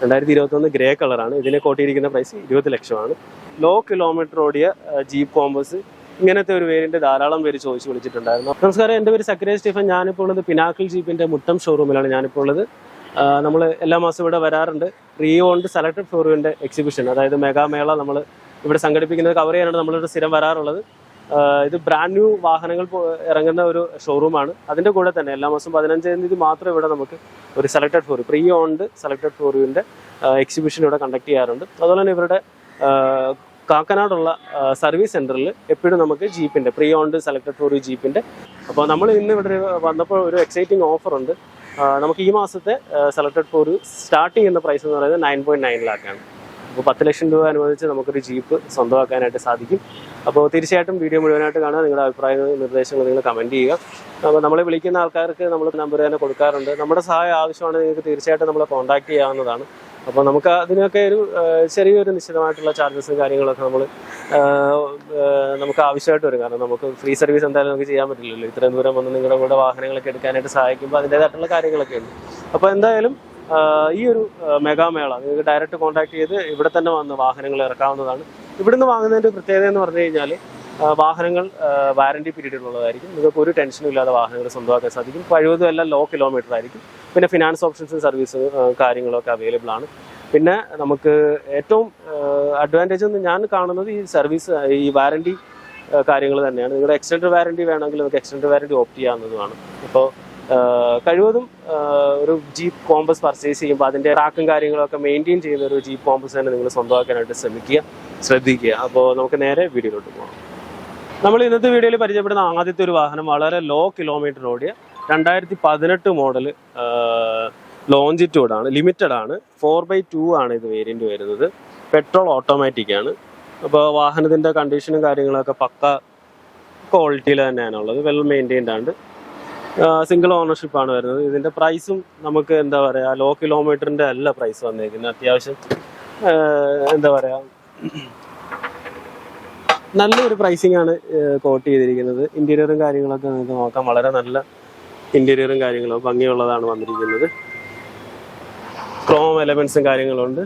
രണ്ടായിരത്തി ഇരുപത്തൊന്ന് ഗ്രേ കളറാണ്. ഇതിനെ കോട്ടിയിരിക്കുന്ന പ്രൈസ് ഇരുപത് ലക്ഷമാണ്. ലോ കിലോമീറ്റർ ഓടിയ ജീപ്പ് കോമ്പസ് ഇങ്ങനത്തെ ഒരു പേരിന്റെ ധാരാളം പേര് ചോദിച്ചു വിളിച്ചിട്ടുണ്ടായിരുന്നു. നമസ്കാരം എന്റെ പേര് സക്രിയ സ്റ്റീഫൻ. ഞാനിപ്പോൾ ഉള്ളത് പിനാക്കിൾ ജീപ്പിന്റെ മുട്ടം ഷോറൂമിലാണ് ഞാനിപ്പോൾ ഉള്ളത് നമ്മൾ എല്ലാ മാസവും ഇവിടെ വരാറുണ്ട്. റീ ഓൺഡ് സെലക്ടഡ് ഫ്ലോറിന്റെ എക്സിബിഷൻ അതായത് മെഗാമേള നമ്മൾ ഇവിടെ സംഘടിപ്പിക്കുന്നത് കവർ ചെയ്യാനാണ് നമ്മളിവിടെ സ്ഥിരം വരാറുള്ളത്. ഇത് ബ്രാൻഡ് ന്യൂ വാഹനങ്ങൾ ഇറങ്ങുന്ന ഒരു ഷോറൂമാണ് അതിന്റെ കൂടെ തന്നെ എല്ലാ മാസം പതിനഞ്ചാം തീയതി മാത്രം ഇവിടെ നമുക്ക് ഒരു selected for pre owned selected ഫോറിന്റെ എക്സിബിഷൻ ഇവിടെ കണ്ടക്ട് ചെയ്യാറുണ്ട്. അതുപോലെ തന്നെ ഇവരുടെ കാക്കനാടുള്ള സർവീസ് സെന്ററിൽ എപ്പോഴും നമുക്ക് ജീപ്പിന്റെ പ്രീ ഓൺഡ് സെലക്ടഡ് ഫോർ ജീപ്പിന്റെ അപ്പോൾ നമ്മൾ ഇന്ന് ഇവിടെ വന്നപ്പോൾ ഒരു എക്സൈറ്റിംഗ് ഓഫർ ഉണ്ട്. നമുക്ക് ഈ മാസത്തെ സെലക്ടഡ് ഫോർ സ്റ്റാർട്ട് ചെയ്യുന്ന പ്രൈസ് എന്ന് പറയുന്നത് നയൻ പോയിന്റ് നയൻ ലാക്കാണ് അപ്പോൾ പത്ത് ലക്ഷം രൂപ അനുവദിച്ച് നമുക്കൊരു ജീപ്പ് സ്വന്തമാക്കാനായിട്ട് സാധിക്കും. അപ്പോൾ തീർച്ചയായിട്ടും വീഡിയോ മുഴുവനായിട്ട് കാണുക നിങ്ങളുടെ അഭിപ്രായങ്ങൾ നിർദ്ദേശങ്ങൾ നിങ്ങൾ കമന്റ് ചെയ്യുക. അപ്പോൾ നമ്മളെ വിളിക്കുന്ന ആൾക്കാർക്ക് നമ്മൾ നമ്പർ തന്നെ കൊടുക്കാറുണ്ട്. നമ്മുടെ സഹായം ആവശ്യമാണ് നിങ്ങൾക്ക് തീർച്ചയായിട്ടും നമ്മളെ കോൺടാക്ട് ചെയ്യാവുന്നതാണ്. അപ്പോൾ നമുക്ക് അതിനൊക്കെ ഒരു ചെറിയൊരു നിശ്ചിതമായിട്ടുള്ള ചാർജസും കാര്യങ്ങളൊക്കെ നമ്മൾ നമുക്ക് ആവശ്യമായിട്ട് വരും. കാരണം നമുക്ക് ഫ്രീ സർവീസ് എന്തായാലും നമുക്ക് ചെയ്യാൻ പറ്റില്ലല്ലോ. ഇത്രയും ദൂരം വന്ന് നിങ്ങളുടെ കൂടെ വാഹനങ്ങളൊക്കെ എടുക്കാനായിട്ട് സഹായിക്കുമ്പോൾ അതിന്റെതായിട്ടുള്ള കാര്യങ്ങളൊക്കെ ഉണ്ട്. അപ്പോൾ എന്തായാലും ഈ ഒരു മെഗാമേള നിങ്ങൾക്ക് ഡയറക്റ്റ് കോൺടാക്ട് ചെയ്ത് ഇവിടെ തന്നെ വന്ന് വാഹനങ്ങൾ ഇറക്കാവുന്നതാണ്. ഇവിടുന്ന് വാങ്ങുന്നതിന്റെ പ്രത്യേകത എന്ന് പറഞ്ഞു കഴിഞ്ഞാൽ വാഹനങ്ങൾ വാറണ്ടി പീരീഡിലുള്ളതായിരിക്കും നിങ്ങൾക്ക് ഒരു ടെൻഷനും ഇല്ലാതെ വാഹനങ്ങൾ സ്വന്തമാക്കാൻ സാധിക്കും. കഴിവതും എല്ലാം ലോ കിലോമീറ്റർ ആയിരിക്കും. പിന്നെ ഫിനാൻസ് ഓപ്ഷൻസും സർവീസ് കാര്യങ്ങളൊക്കെ അവൈലബിൾ ആണ്. പിന്നെ നമുക്ക് ഏറ്റവും അഡ്വാന്റേജ് എന്ന് ഞാൻ കാണുന്നത് ഈ സർവീസ് ഈ വാറണ്ടി കാര്യങ്ങൾ തന്നെയാണ്. നിങ്ങളുടെ എക്സ്റ്റൻഡ് വാറണ്ടി വേണമെങ്കിൽ നമുക്ക് എക്സ്റ്റൻഡ് വാറണ്ടി ഓപ്റ്റ് ചെയ്യാവുന്നതുമാണ്. അപ്പോൾ കഴിവതും ഒരു ജീപ്പ് കോമ്പസ് പർച്ചേസ് ചെയ്യുമ്പോൾ അതിന്റെ ട്രാക്കും കാര്യങ്ങളൊക്കെ മെയിന്റെയിൻ ചെയ്യുന്ന ഒരു ജീപ്പ് കോമ്പസ് തന്നെ നിങ്ങൾ സ്വന്തമാക്കാനായിട്ട് ശ്രമിക്കുക ശ്രദ്ധിക്കുക. അപ്പോൾ നമുക്ക് നേരെ വീഡിയോയിലോട്ട് പോകാം നമ്മൾ ഇന്നത്തെ വീഡിയോയിൽ പരിചയപ്പെടുന്ന ആദ്യത്തെ ഒരു വാഹനം വളരെ ലോ കിലോമീറ്റർ ഓടിയ രണ്ടായിരത്തി പതിനെട്ട് മോഡൽ ആണ് ലിമിറ്റഡ് ആണ് ഫോർ ബൈ ടു ആണ് ഇത് വേരിയന്റ് വരുന്നത്. പെട്രോൾ ഓട്ടോമാറ്റിക് ആണ്. അപ്പോൾ വാഹനത്തിന്റെ കണ്ടീഷനും കാര്യങ്ങളൊക്കെ പക്ക ക്വാളിറ്റിയിൽ തന്നെയാണ് ഉള്ളത് വെൽ മെയിന്റെയിൻഡ് ആണ്. സിംഗിൾ ഓണർഷിപ്പ് ആണ് വരുന്നത്. ഇതിന്റെ പ്രൈസും നമുക്ക് എന്താ പറയാ ലോ കിലോമീറ്ററിന്റെ അല്ല പ്രൈസ് വന്നേക്കുന്നത്. അത്യാവശ്യം എന്താ പറയാ നല്ലൊരു പ്രൈസിംഗ് ആണ് കോട്ട് ചെയ്തിരിക്കുന്നത്. ഇന്റീരിയറും കാര്യങ്ങളൊക്കെ നിങ്ങൾക്ക് നോക്കാം. വളരെ നല്ല ഇന്റീരിയറും കാര്യങ്ങളും ഭംഗിയുള്ളതാണ് വന്നിരിക്കുന്നത്. ക്രോം എലമെന്റ്സും കാര്യങ്ങളുണ്ട്.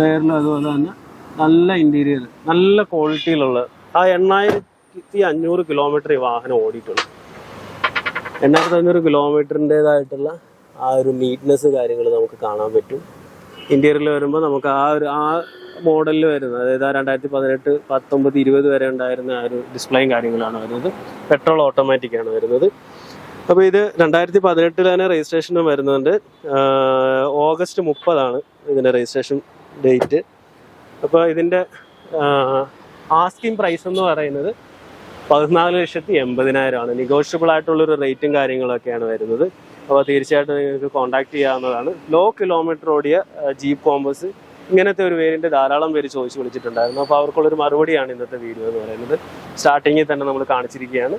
റെയറിലും അതുപോലെ തന്നെ നല്ല ഇന്റീരിയർ നല്ല ക്വാളിറ്റിയിലുള്ള ആ എണ്ണായിരത്തി അഞ്ഞൂറ് കിലോമീറ്റർ ഈ വാഹനം ഓടിയിട്ടുണ്ട്. എണ്ണായിരത്തി അഞ്ഞൂറ് കിലോമീറ്ററിന്റെതായിട്ടുള്ള ആ ഒരു നീറ്റ്നെസ് കാര്യങ്ങൾ നമുക്ക് കാണാൻ പറ്റും. ഇന്റീരിയറിൽ വരുമ്പോൾ നമുക്ക് ആ ഒരു ആ മോഡലിൽ വരുന്നത് അതായത് ആ രണ്ടായിരത്തി പതിനെട്ട് പത്തൊമ്പത് ഇരുപത് വരെ ഉണ്ടായിരുന്ന ആ ഒരു ഡിസ്പ്ലേയും കാര്യങ്ങളാണ് വരുന്നത്. പെട്രോൾ ഓട്ടോമാറ്റിക് ആണ് വരുന്നത്. അപ്പോൾ ഇത് രണ്ടായിരത്തി പതിനെട്ടിൽ തന്നെ രജിസ്ട്രേഷനും വരുന്നുണ്ട്. ഓഗസ്റ്റ് മുപ്പതാണ് ഇതിന്റെ രജിസ്ട്രേഷൻ ഡേറ്റ് അപ്പോൾ ഇതിന്റെ ആസ്കിംഗ് പ്രൈസ് എന്ന് പറയുന്നത് പതിനാല് ലക്ഷത്തി എൺപതിനായിരമാണ്. നെഗോഷ്യബിൾ ആയിട്ടുള്ള ഒരു റേറ്റും കാര്യങ്ങളൊക്കെയാണ് വരുന്നത്. അപ്പോൾ തീർച്ചയായിട്ടും നിങ്ങൾക്ക് കോൺടാക്ട് ചെയ്യാവുന്നതാണ്. ലോ കിലോമീറ്റർ ഓടിയ ജീപ്പ് കോമ്പസ് ഇങ്ങനത്തെ ഒരു വേരിയന്റ് ധാരാളം പേര് ചോദിച്ചു വിളിച്ചിട്ടുണ്ടായിരുന്നു. അപ്പോൾ അവർക്കുള്ളൊരു മറുപടിയാണ് ഇന്നത്തെ വീഡിയോ എന്ന് പറയുന്നത്. സ്റ്റാർട്ടിങ്ങിൽ തന്നെ നമ്മൾ കാണിച്ചിരിക്കുകയാണ്.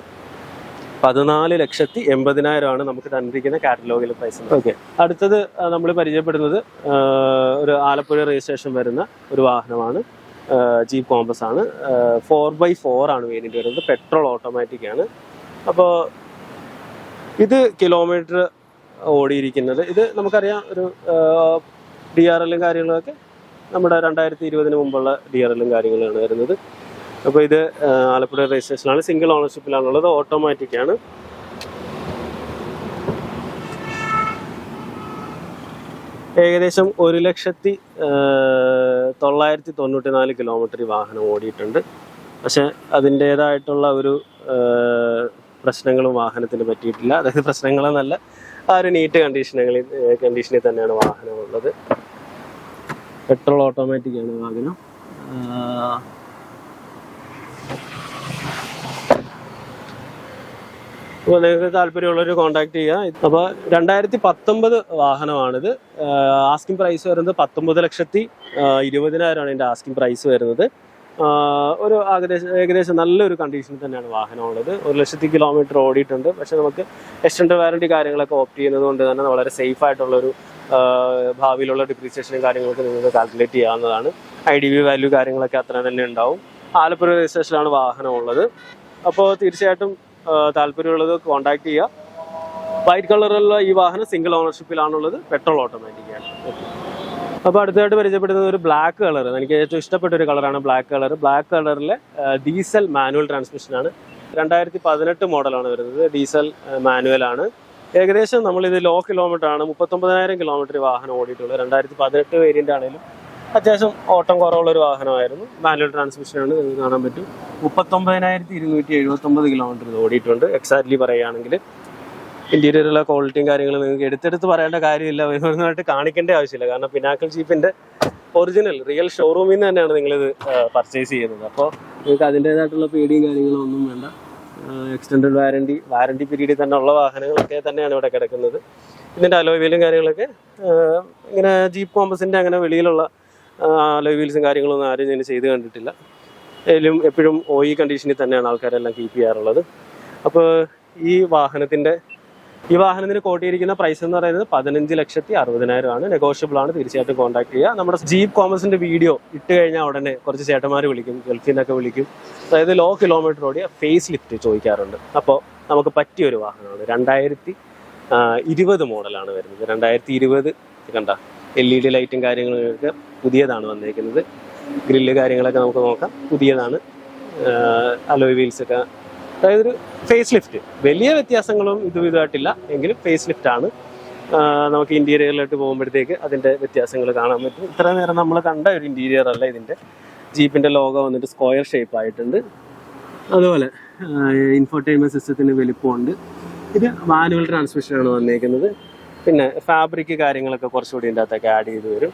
പതിനാല് ലക്ഷത്തി എൺപതിനായിരമാണ് നമുക്ക് തന്നിരിക്കുന്ന കാറ്റലോഗിൽ പ്രൈസ് ഓക്കെ അടുത്തത് നമ്മൾ പരിചയപ്പെടുന്നത് ഒരു ആലപ്പുഴ രജിസ്ട്രേഷൻ വരുന്ന ഒരു വാഹനമാണ്. ജീപ്പ് കോമ്പസ് ആണ്. ഫോർ ബൈ ഫോർ ആണ് വേരിയന്റ് വരുന്നത്. പെട്രോൾ ഓട്ടോമാറ്റിക് ആണ്. അപ്പോൾ ഇത് കിലോമീറ്റർ ഓടിയിരിക്കുന്നത്. ഇത് നമുക്കറിയാം ഒരു ഡി ആർ എല്ലും കാര്യങ്ങളൊക്കെ നമ്മുടെ രണ്ടായിരത്തി ഇരുപതിന് മുമ്പുള്ള ഡി ആർ എല്ലും കാര്യങ്ങളാണ് വരുന്നത്. അപ്പോൾ ഇത് ആലപ്പുഴ രജിസ്ട്രേഷനാണ് സിംഗിൾ ഓണർഷിപ്പിലാണുള്ളത് ഓട്ടോമാറ്റിക് ആണ്. ഏകദേശം ഒരു ലക്ഷത്തി തൊള്ളായിരത്തി തൊണ്ണൂറ്റി നാല് കിലോമീറ്റർ വാഹനം ഓടിയിട്ടുണ്ട്. പക്ഷെ അതിന്റേതായിട്ടുള്ള ഒരു പ്രശ്നങ്ങളും വാഹനത്തിന് പറ്റിയിട്ടില്ല. അതായത് പ്രശ്നങ്ങളെന്നല്ല ആ ഒരു നീറ്റ് കണ്ടീഷനുകളിൽ കണ്ടീഷനിൽ തന്നെയാണ് വാഹനം ഉള്ളത് പെട്രോൾ ഓട്ടോമാറ്റിക് ആണ് വാഹനം. അപ്പോൾ നിങ്ങൾക്ക് താല്പര്യമുള്ളവർ കോൺടാക്ട് ചെയ്യുക അപ്പോൾ രണ്ടായിരത്തി പത്തൊമ്പത് വാഹനമാണിത്. ആസ്കിംഗ് പ്രൈസ് വരുന്നത് പത്തൊമ്പത് ലക്ഷത്തി ഇരുപതിനായിരമാണ് ഇതിന്റെ ആസ്കിംഗ് പ്രൈസ് വരുന്നത്. ഒരു ഏകദേശം ഏകദേശം നല്ലൊരു കണ്ടീഷനിൽ തന്നെയാണ് വാഹനമുള്ളത്. ഒരു ലക്ഷത്തി കിലോമീറ്റർ ഓടിയിട്ടുണ്ട്. പക്ഷെ നമുക്ക് എക്സ്റ്റൻഡ് വാറണ്ടി കാര്യങ്ങളൊക്കെ ഓപ്റ്റ് ചെയ്യുന്നത് കൊണ്ട് തന്നെ വളരെ സേഫ് ആയിട്ടുള്ളൊരു ഭാവിയിലുള്ള ഡിപ്രീസിയേഷനും കാര്യങ്ങളൊക്കെ നിങ്ങൾക്ക് കാൽക്കുലേറ്റ് ചെയ്യാവുന്നതാണ്. ഐ ഡി ബി വാല്യൂ കാര്യങ്ങളൊക്കെ അത്ര തന്നെ ഉണ്ടാവും. ആലപ്പുഴ രജിസ്ട്രേഷനിലാണ് വാഹനമുള്ളത്. അപ്പോൾ തീർച്ചയായിട്ടും താല്പര്യമുള്ളത് കോണ്ടാക്ട് ചെയ്യുക. വൈറ്റ് കളറിലുള്ള ഈ വാഹനം സിംഗിൾ ഓണർഷിപ്പിലാണുള്ളത് പെട്രോൾ ഓട്ടോമാറ്റിക് ആണ്. ഓക്കെ അപ്പോൾ അടുത്തതായിട്ട് പരിചയപ്പെടുന്നത് ഒരു ബ്ലാക്ക് കളർ എനിക്ക് ഏറ്റവും ഇഷ്ടപ്പെട്ട ഒരു കളറാണ് ബ്ലാക്ക് കളർ ബ്ലാക്ക് കളറിലെ ഡീസൽ മാനുവൽ ട്രാൻസ്മിഷനാണ് രണ്ടായിരത്തി പതിനെട്ട് മോഡലാണ് വരുന്നത്. ഡീസൽ മാനുവൽ ആണ്. ഏകദേശം നമ്മൾ നമ്മളിത് ലോ കിലോമീറ്റർ ആണ്. മുപ്പത്തൊമ്പതിനായിരം കിലോമീറ്റർ വാഹനം ഓടിയിട്ടുള്ളത് രണ്ടായിരത്തി പതിനെട്ട് വേരിയന്റ് ആണെങ്കിലും അത്യാവശ്യം ഓട്ടം കുറവുള്ള ഒരു വാഹനമായിരുന്നു. മാനുവൽ ട്രാൻസ്മിഷൻ ട്രാൻസ്മിഷനാണ് നിങ്ങൾക്ക് കാണാൻ പറ്റും. മുപ്പത്തൊമ്പതിനായിരത്തി ഇരുന്നൂറ്റി എഴുപത്തൊമ്പത് കിലോമീറ്റർ ഇത് ഓടിയിട്ടുണ്ട്. എക്സാക്ട്ലി പറയുകയാണെങ്കിൽ ഇന്റീരിയറിലെ ക്വാളിറ്റിയും കാര്യങ്ങളും നിങ്ങൾക്ക് എടുത്തെടുത്ത് പറയേണ്ട കാര്യമില്ല. ഓരോന്നായിട്ട് കാണിക്കേണ്ട ആവശ്യമില്ല. കാരണം പിനാക്കൽ ജീപ്പിന്റെ ഒറിജിനൽ റിയൽ ഷോറൂമിൽ നിന്ന് തന്നെയാണ് നിങ്ങളിത് പർച്ചേസ് ചെയ്യുന്നത്. അപ്പോൾ നിങ്ങൾക്ക് അതിന്റെതായിട്ടുള്ള പേടിയും കാര്യങ്ങളും ഒന്നും വേണ്ട. എക്സ്റ്റൻഡഡ് വാറണ്ടി വാറണ്ടി പീരീഡിൽ തന്നെ ഉള്ള വാഹനങ്ങളൊക്കെ തന്നെയാണ് ഇവിടെ കിടക്കുന്നത്. ഇതിന്റെ അലോവിയിലും കാര്യങ്ങളൊക്കെ ഇങ്ങനെ ജീപ്പ് കോമ്പസിന്റെ അങ്ങനെ വെളിയിലുള്ള അലോയ് വീൽസും കാര്യങ്ങളൊന്നും ആരും ഞാൻ ചെയ്ത് കണ്ടിട്ടില്ല. എങ്കിലും എപ്പോഴും ഇ കണ്ടീഷനിൽ തന്നെയാണ് ആൾക്കാരെല്ലാം കീപ്പ് ചെയ്യാറുള്ളത്. അപ്പോൾ ഈ വാഹനത്തിന്റെ ഈ വാഹനത്തിന് കോട്ടിയിരിക്കുന്ന പ്രൈസ് എന്ന് പറയുന്നത് പതിനഞ്ച് ലക്ഷത്തി അറുപതിനായിരം ആണ്. നെഗോഷ്യബിൾ ആണ്. തീർച്ചയായിട്ടും കോൺടാക്ട് ചെയ്യുക. നമ്മുടെ ജീപ്പ് കോമേഴ്സിന്റെ വീഡിയോ ഇട്ട് കഴിഞ്ഞാൽ ഉടനെ കുറച്ച് ചേട്ടന്മാർ വിളിക്കും ഗൾഫിൽ നിന്നൊക്കെ വിളിക്കും. അതായത് ലോ കിലോമീറ്റർ ഓടിയ ഫേസ് ലിഫ്റ്റ് ചോദിക്കാറുണ്ട്. അപ്പോൾ നമുക്ക് പറ്റിയ ഒരു വാഹനമാണ്. രണ്ടായിരത്തി ഇരുപത് മോഡലാണ് വരുന്നത്. രണ്ടായിരത്തി ഇരുപത് കണ്ട? എൽ ഇ ഡി ലൈറ്റും കാര്യങ്ങളൊക്കെ പുതിയതാണ് വന്നേക്കുന്നത്. ഗ്രില്ല് കാര്യങ്ങളൊക്കെ നമുക്ക് നോക്കാം. പുതിയതാണ്. അലോയ് വീൽസ് ഒക്കെ. അതായത് ഒരു ഫേസ് ലിഫ്റ്റ് വലിയ വ്യത്യാസങ്ങളും ഇതും ഇതുമായിട്ടില്ല എങ്കിലും ഫേസ് ലിഫ്റ്റ് ആണ് നമുക്ക് ഇന്റീരിയറിലോട്ട് പോകുമ്പോഴത്തേക്ക് അതിന്റെ വ്യത്യാസങ്ങൾ കാണാൻ പറ്റും. ഇത്ര നേരം നമ്മൾ കണ്ട ഒരു ഇന്റീരിയർ അല്ല ഇതിന്റെ. ജീപ്പിന്റെ ലോഗോ വന്നിട്ട് സ്ക്വയർ ഷേപ്പ് ആയിട്ടുണ്ട്. അതുപോലെ ഇൻഫോർടൈൻമെന്റ് സിസ്റ്റത്തിന് വലിപ്പമുണ്ട്. ഇത് മാനുവൽ ട്രാൻസ്മിഷനാണ് വന്നേക്കുന്നത്. പിന്നെ ഫാബ്രിക് കാര്യങ്ങളൊക്കെ കുറച്ചുകൂടി ഇതിന്റെ അകത്തൊക്കെ ആഡ് ചെയ്ത് വരും.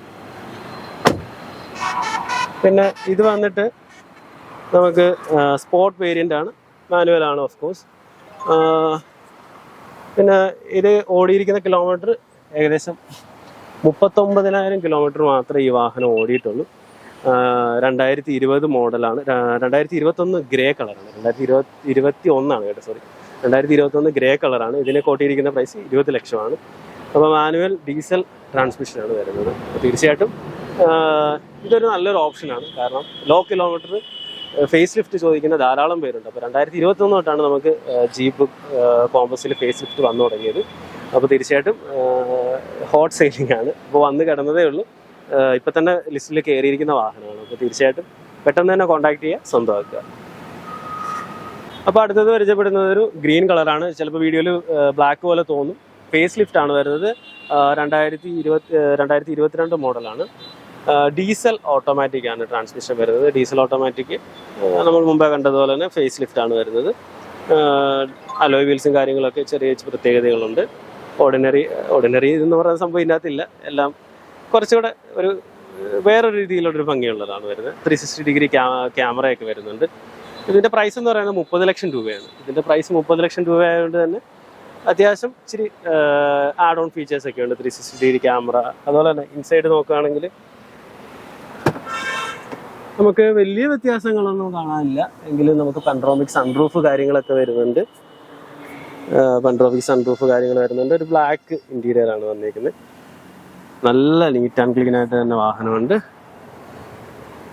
പിന്നെ ഇത് വന്നിട്ട് നമുക്ക് സ്പോർട്ട് വേരിയന്റ് ആണ്. മാനുവൽ ആണ് ഓഫ് കോഴ്സ് പിന്നെ ഇത് ഓടിയിരിക്കുന്ന കിലോമീറ്റർ ഏകദേശം മുപ്പത്തൊമ്പതിനായിരം കിലോമീറ്റർ മാത്രമേ ഈ വാഹനം ഓടിയിട്ടുള്ളൂ. രണ്ടായിരത്തി ഇരുപത് മോഡലാണ് രണ്ടായിരത്തി ഇരുപത്തൊന്ന് ഗ്രേ കളറാണ് രണ്ടായിരത്തി ഇരുപത്തി ഇരുപത്തി ഒന്നാണ് കേട്ടോ സോറി രണ്ടായിരത്തി ഇരുപത്തൊന്ന് ഗ്രേ കളറാണ് ഇതിനെ കോട്ടിയിരിക്കുന്ന പ്രൈസ് ഇരുപത് ലക്ഷമാണ്. അപ്പോൾ മാനുവൽ ഡീസൽ ട്രാൻസ്മിഷനാണ് വരുന്നത്. അപ്പോൾ തീർച്ചയായിട്ടും ഇതൊരു നല്ലൊരു ഓപ്ഷനാണ്. കാരണം ലോ കിലോമീറ്റർ ഫേസ് ലിഫ്റ്റ് ചോദിക്കുന്ന ധാരാളം പേരുണ്ട്. അപ്പോൾ രണ്ടായിരത്തി ഇരുപത്തി ഒന്ന് തൊട്ടാണ് നമുക്ക് ജീപ്പ് കോമ്പസിൽ ഫേസ് ലിഫ്റ്റ് വന്നു തുടങ്ങിയത്. അപ്പോൾ തീർച്ചയായിട്ടും ഹോട്ട് സെയിലിംഗ് ആണ്. അപ്പോൾ വന്ന് കിടന്നതേ ഉള്ളൂ. ഇപ്പം തന്നെ ലിസ്റ്റിൽ കയറിയിരിക്കുന്ന വാഹനമാണ്. അപ്പോൾ തീർച്ചയായിട്ടും പെട്ടെന്ന് തന്നെ കോൺടാക്ട് ചെയ്യുക സ്വന്തമാക്കുക. അപ്പോൾ അടുത്തത് പരിചയപ്പെടുന്നത് ഒരു ഗ്രീൻ കളറാണ്. ചിലപ്പോൾ വീഡിയോയിൽ ബ്ലാക്ക് പോലെ തോന്നും. ഫേസ് ലിഫ്റ്റ് ആണ് വരുന്നത്. രണ്ടായിരത്തി ഇരുപത്തി രണ്ടായിരത്തി ഇരുപത്തിരണ്ട് മോഡലാണ്. ഡീസൽ ഓട്ടോമാറ്റിക് ആണ് ട്രാൻസ്മിഷൻ വരുന്നത്. Diesel automatic. നമ്മൾ മുമ്പേ കണ്ടതുപോലെ തന്നെ ഫേസ് ലിഫ്റ്റ് ആണ് വരുന്നത്. അലോയ് വീൽസും കാര്യങ്ങളൊക്കെ ചെറിയ പ്രത്യേകതകളുണ്ട്. ഓർഡിനറി ഓർഡിനറി എന്ന് പറയുന്ന സംഭവം ഇതിനകത്തില്ല. എല്ലാം കുറച്ചുകൂടെ ഒരു വേറൊരു രീതിയിലുള്ളൊരു ഭംഗിയുള്ളതാണ് വരുന്നത്. ത്രീ സിക്സ്റ്റി ഡിഗ്രി ക്യാമറയൊക്കെ വരുന്നുണ്ട്. ഇതിന്റെ പ്രൈസ് എന്ന് പറയുന്നത് മുപ്പത് ലക്ഷം രൂപയാണ്. ഇതിന്റെ പ്രൈസ് മുപ്പത് ലക്ഷം രൂപ ആയതുകൊണ്ട് തന്നെ അത്യാവശ്യം ഇച്ചിരി ആഡ് ഓൺ ഫീച്ചേഴ്സ് ഒക്കെ ഉണ്ട്. ത്രീ സിക്സ്റ്റി ഡിഗ്രി ക്യാമറ അതുപോലെ തന്നെ ഇൻസൈഡ് നോക്കുകയാണെങ്കിൽ നമുക്ക് വലിയ വ്യത്യാസങ്ങളൊന്നും കാണാനില്ല. എങ്കിലും നമുക്ക് പൺട്രോമിക് സൺറൂഫ് കാര്യങ്ങളൊക്കെ വരുന്നുണ്ട്. പൺട്രോമിക് സൺറൂഫ് കാര്യങ്ങൾ വരുന്നുണ്ട്. ഒരു ബ്ലാക്ക് ഇന്റീരിയർ ആണ് വന്നിരിക്കുന്നത് നല്ല നീറ്റ് ആൻഡ് ക്ലീൻ ആയിട്ട് തന്നെ വാഹനമുണ്ട്.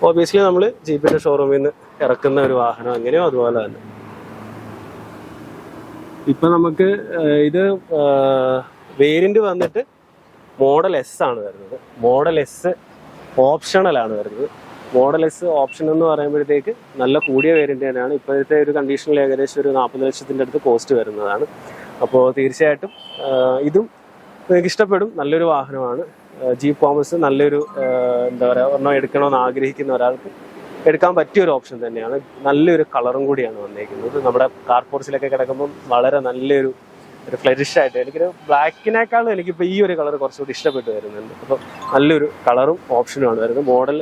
ഓബിയസ്ലി നമ്മൾ ജീപ്പിന്റെ ഷോറൂമിൽ നിന്ന് ഇറക്കുന്ന ഒരു വാഹനം അങ്ങനെയോ അതുപോലെ തന്നെ. ഇപ്പൊ നമുക്ക് ഇത് വേരിയന്റ് വന്നിട്ട് മോഡൽ എസ് ആണ് വരുന്നത്. മോഡൽ എസ് ഓപ്ഷണൽ ആണ് വരുന്നത്. മോഡൽ എസ് ഓപ്ഷൻ എന്ന് പറയുമ്പോഴത്തേക്ക് നല്ല കൂടിയ വേരിയന്റ് തന്നെയാണ്. ഇപ്പോഴത്തെ ഒരു കണ്ടീഷനിൽ ഏകദേശം ഒരു നാൽപ്പത് ലക്ഷത്തിന്റെ അടുത്ത് കോസ്റ്റ് വരുന്നതാണ്. അപ്പോൾ തീർച്ചയായിട്ടും ഇതും നിങ്ങൾക്ക് ഇഷ്ടപ്പെടും. നല്ലൊരു വാഹനമാണ്. ജീപ്പ് കോമേഴ്സ് നല്ലൊരു എന്താ പറയുക ഒരെണ്ണം എടുക്കണമെന്ന് ആഗ്രഹിക്കുന്ന ഒരാൾക്ക് എടുക്കാൻ പറ്റിയ ഒരു ഓപ്ഷൻ തന്നെയാണ്. നല്ലൊരു കളറും കൂടിയാണ് വന്നേക്കുന്നത്. നമ്മുടെ കാർപോർട്സിലൊക്കെ കിടക്കുമ്പോൾ വളരെ നല്ലൊരു ഒരു ഫ്ലറിഷ് ആയിട്ട് എനിക്കൊരു ബ്ലാക്കിനേക്കാളും എനിക്കിപ്പോൾ ഈ ഒരു കളർ കുറച്ചുകൂടി ഇഷ്ടപ്പെട്ട് വരുന്നുണ്ട്. അപ്പോൾ നല്ലൊരു കളറും ഓപ്ഷനുമാണ് വരുന്നത്. മോഡൽ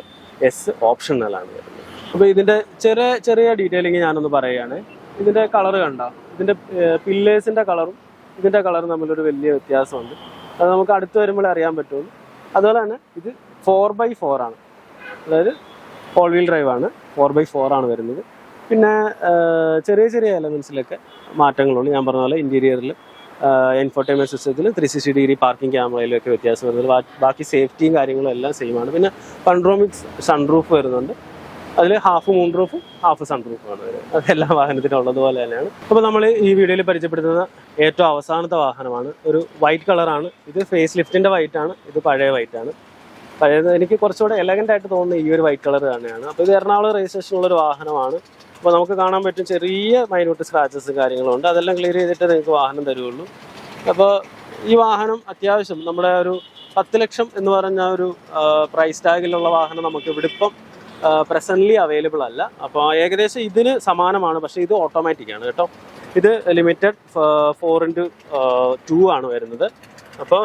എസ് ഓപ്ഷണലാണ് വരുന്നത്. അപ്പോൾ ഇതിന്റെ ചെറിയ ചെറിയ ഡീറ്റെയിലിംഗ് ഞാനൊന്ന് പറയുകയാണ്. ഇതിന്റെ കളർ കണ്ട? ഇതിന്റെ പില്ലേഴ്സിന്റെ കളറും ഇതിന്റെ കളറും തമ്മിലൊരു വലിയ വ്യത്യാസമുണ്ട്. അത് നമുക്ക് അടുത്ത് വരുമ്പോൾ അറിയാൻ പറ്റുള്ളൂ. അതുപോലെ തന്നെ ഇത് ഫോർ ബൈ ഫോർ ആണ്. അതായത് ഫോർ വീൽ ഡ്രൈവ് ആണ്. ഫോർ ബൈ ഫോർ ആണ് വരുന്നത്. പിന്നെ ചെറിയ ചെറിയ എലമെന്റ്സിലൊക്കെ മാറ്റങ്ങളുണ്ട്. ഞാൻ പറഞ്ഞ പോലെ ഇന്റീരിയറിൽ എൻഫോർട്ടൈൻമെന്റ് സിസ്റ്റത്തിൽ ത്രീ സിക്സ്റ്റി ഡിഗ്രി പാർക്കിംഗ് ക്യാമറയിലൊക്കെ വ്യത്യാസം വരുന്നത്. ബാക്കി സേഫ്റ്റിയും കാര്യങ്ങളും എല്ലാം സെയിം ആണ് പിന്നെ പൺറോമിക് സൺറൂഫ് വരുന്നുണ്ട്. അതിൽ ഹാഫ് മൂൺ റൂഫും ഹാഫ് സൺ ആണ് വരുന്നത്. അത് എല്ലാ വാഹനത്തിനും ഉള്ളതുപോലെ തന്നെയാണ്. അപ്പോൾ നമ്മൾ ഈ വീഡിയോയിൽ പരിചയപ്പെടുത്തുന്ന ഏറ്റവും അവസാനത്തെ വാഹനമാണ്. ഒരു വൈറ്റ് കളറാണ് ഇത് ഫേസ് ലിഫ്റ്റിന്റെ വൈറ്റ് ആണ്. ഇത് പഴയ വൈറ്റ് ആണ്. പഴയത് എനിക്ക് കുറച്ചുകൂടെ എലഗന്റ് ആയിട്ട് തോന്നുന്ന ഈ ഒരു വൈറ്റ് കളർ തന്നെയാണ്. അപ്പോൾ ഇത് എറണാകുളം രജിസ്ട്രേഷൻ ഉള്ള ഒരു വാഹനമാണ്. അപ്പോൾ നമുക്ക് കാണാൻ പറ്റും ചെറിയ മൈന്യൂട്ട് സ്ക്രാച്ചസ് കാര്യങ്ങളും ഉണ്ട് അതെല്ലാം ക്ലിയർ ചെയ്തിട്ട് നിങ്ങൾക്ക് വാഹനം തരുള്ളൂ അപ്പോൾ ഈ വാഹനം അത്യാവശ്യം നമ്മുടെ ഒരു പത്ത് ലക്ഷം എന്ന് പറഞ്ഞ ഒരു പ്രൈസ് ടാഗിലുള്ള വാഹനം നമുക്ക് ഇവിടെ ഇപ്പം പ്രസന്റ്ലി അവൈലബിൾ അല്ല. അപ്പോൾ ഏകദേശം ഇതിന് സമാനമാണ്. പക്ഷേ ഇത് ഓട്ടോമാറ്റിക് ആണ് കേട്ടോ. ഇത് ലിമിറ്റഡ് ഫോർ ഇന്റു ടു ആണ് വരുന്നത്. അപ്പോൾ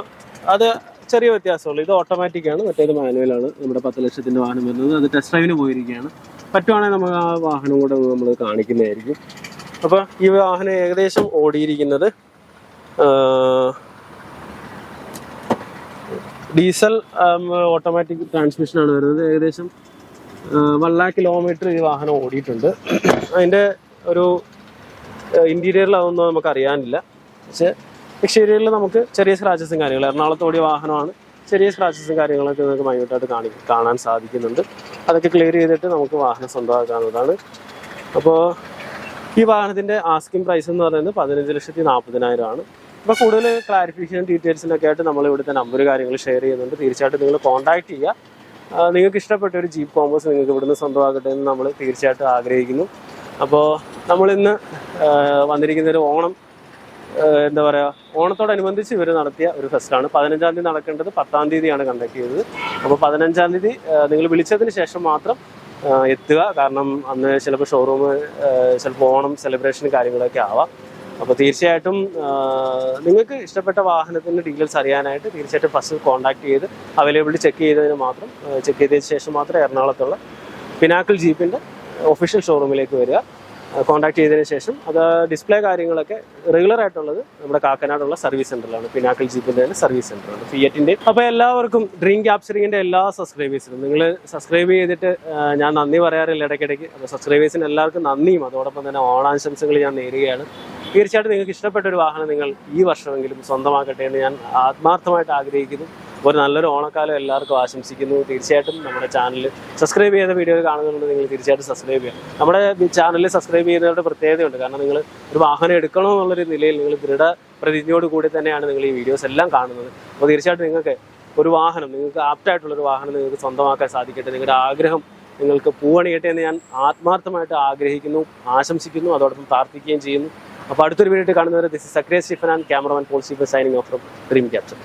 അത് ചെറിയ വ്യത്യാസമുള്ളൂ. ഇത് ഓട്ടോമാറ്റിക് ആണ്. മറ്റേത് ആണ്. നമ്മുടെ പത്ത് ലക്ഷത്തിന്റെ വാഹനം വരുന്നത്. അത് ടെസ്റ്റ് ഡ്രൈവിന് പോയിരിക്കുകയാണ്. പറ്റുവാണെങ്കിൽ നമുക്ക് ആ വാഹനം കൂടെ നമ്മൾ കാണിക്കുന്നതായിരിക്കും. അപ്പോൾ ഈ വാഹനം ഏകദേശം ഓടിയിരിക്കുന്നത് ഡീസൽ ഓട്ടോമാറ്റിക് ട്രാൻസ്മിഷനാണ് വരുന്നത്. ഏകദേശം വൺ ലാക്ക് കിലോമീറ്റർ ഈ വാഹനം ഓടിയിട്ടുണ്ട്. അതിന്റെ ഒരു ഇന്റീരിയറിൽ അതൊന്നും നമുക്ക് അറിയാനില്ല പക്ഷേ എക്സ്റ്റീരിയറിൽ നമുക്ക് ചെറിയ സ്ക്രാച്ചസും കാര്യങ്ങൾ എറണാകുളത്ത് ഓടിയ വാഹനമാണ് ചെറിയ സ്ക്രാച്ചസും കാര്യങ്ങളൊക്കെ നിങ്ങൾക്ക് മൈന്യൂട്ടായിട്ട് കാണി കാണാൻ സാധിക്കുന്നുണ്ട്. അതൊക്കെ ക്ലിയർ ചെയ്തിട്ട് നമുക്ക് വാഹനം സ്വന്തമാക്കാവുന്നതാണ്. അപ്പോൾ ഈ വാഹനത്തിന്റെ ആസ്കിംഗ് പ്രൈസ് എന്ന് പറയുന്നത് പതിനഞ്ച് ലക്ഷത്തി നാൽപ്പതിനായിരം ആണ്. അപ്പോൾ കൂടുതൽ ക്ലാരിഫിക്കേഷൻ ഡീറ്റെയിൽസിനൊക്കെ ആയിട്ട് നമ്മൾ ഇവിടുത്തെ നമ്പർ കാര്യങ്ങൾ ഷെയർ ചെയ്യുന്നുണ്ട്. തീർച്ചയായിട്ടും നിങ്ങൾ കോൺടാക്ട് ചെയ്യുക. നിങ്ങൾക്ക് ഇഷ്ടപ്പെട്ട ഒരു ജീപ്പ് കോമ്പസ് നിങ്ങൾക്ക് ഇവിടുന്ന് സ്വന്തമാകട്ടെ എന്ന് നമ്മൾ തീർച്ചയായിട്ടും ആഗ്രഹിക്കുന്നു. അപ്പോൾ നമ്മളിന്ന് വന്നിരിക്കുന്നൊരു ഓണം എന്താ പറയുക ഓണത്തോടനുബന്ധിച്ച് ഇവർ നടത്തിയ ഒരു ഫെസ്റ്റാണ്. പതിനഞ്ചാം തീയതി നടക്കേണ്ടത് പത്താം തീയതിയാണ് കണ്ടക്ട് ചെയ്തത്. അപ്പോൾ പതിനഞ്ചാം തീയതി നിങ്ങൾ വിളിച്ചതിന് ശേഷം മാത്രം എത്തുക. കാരണം അന്ന് ചിലപ്പോൾ ഷോറൂം ചിലപ്പോൾ ഓണം സെലിബ്രേഷൻ കാര്യങ്ങളൊക്കെ ആവാം. അപ്പോൾ തീർച്ചയായിട്ടും നിങ്ങൾക്ക് ഇഷ്ടപ്പെട്ട വാഹനത്തിന്റെ ഡീറ്റെയിൽസ് അറിയാനായിട്ട് തീർച്ചയായിട്ടും ഫസ്റ്റ് കോൺടാക്ട് ചെയ്ത് അവൈലബിലിറ്റി ചെക്ക് ചെയ്തതിന് മാത്രം ചെക്ക് ചെയ്തതിന് ശേഷം മാത്രം എറണാകുളത്തുള്ള പിനാക്കിൾ ജീപ്പിന്റെ ഒഫീഷ്യൽ ഷോറൂമിലേക്ക് വരിക. കോൺടാക്ട് ചെയ്തതിന് ശേഷം അത് ഡിസ്പ്ലേ കാര്യങ്ങളൊക്കെ റെഗുലർ ആയിട്ടുള്ളത് നമ്മുടെ കാക്കനാടുള്ള സർവീസ് സെന്ററിലാണ് പിനാക്കിൾ ജീപ്പിന്റെ തന്നെ സർവീസ് സെന്ററാണ് ഫിയറ്റിന്റെ അപ്പോൾ എല്ലാവർക്കും ഡ്രീം ക്യാപ്ചറിങ്ങിന്റെ എല്ലാ സബ്സ്ക്രൈബേഴ്സിനും നിങ്ങൾ സബ്സ്ക്രൈബ് ചെയ്തിട്ട് ഞാൻ നന്ദി പറയാറില്ല ഇടയ്ക്കിടയ്ക്ക്. അപ്പോൾ സബ്സ്ക്രൈബേഴ്സിന് എല്ലാവർക്കും നന്ദിയും. അതോടൊപ്പം തന്നെ ഓണാശംസകൾ ഞാൻ നേരുകയാണ്. തീർച്ചയായിട്ടും നിങ്ങൾക്ക് ഇഷ്ടപ്പെട്ട ഒരു വാഹനം നിങ്ങൾ ഈ വർഷമെങ്കിലും സ്വന്തമാക്കട്ടെ എന്ന് ഞാൻ ആത്മാർത്ഥമായിട്ട് ആഗ്രഹിക്കുന്നു. ഒരു നല്ലൊരു ഓണക്കാലം എല്ലാവർക്കും ആശംസിക്കുന്നു. തീർച്ചയായിട്ടും നമ്മുടെ ചാനൽ സബ്സ്ക്രൈബ് ചെയ്ത വീഡിയോ കാണുന്നുണ്ട്. നിങ്ങൾ തീർച്ചയായിട്ടും സബ്സ്ക്രൈബ് ചെയ്യുക. നമ്മുടെ ചാനൽ സബ്സ്ക്രൈബ് ചെയ്യുന്നവരുടെ പ്രത്യേകതയുണ്ട്. കാരണം നിങ്ങൾ ഒരു വാഹനം എടുക്കണോ എന്നുള്ളൊരു നിലയിൽ നിങ്ങൾ ദൃഢ പ്രതിജ്ഞയോട് കൂടി തന്നെയാണ് നിങ്ങൾ ഈ വീഡിയോസ് എല്ലാം കാണുന്നത്. അപ്പോൾ തീർച്ചയായിട്ടും നിങ്ങൾക്ക് ഒരു വാഹനം നിങ്ങൾക്ക് ആപ്റ്റായിട്ടുള്ളൊരു വാഹനം നിങ്ങൾക്ക് സ്വന്തമാക്കാൻ സാധിക്കട്ടെ. നിങ്ങളുടെ ആഗ്രഹം നിങ്ങൾക്ക് പൂവണിയട്ടെ എന്ന് ഞാൻ ആത്മാർത്ഥമായിട്ട് ആഗ്രഹിക്കുന്നു ആശംസിക്കുന്നു. അതോടൊപ്പം പ്രാർത്ഥിക്കുകയും ചെയ്യുന്നു. അപ്പോൾ അടുത്തൊരു വീഡിയോ കാണുന്നവരെ this is Zacharia Stephen and cameraman Paul Stephen signing off dream capture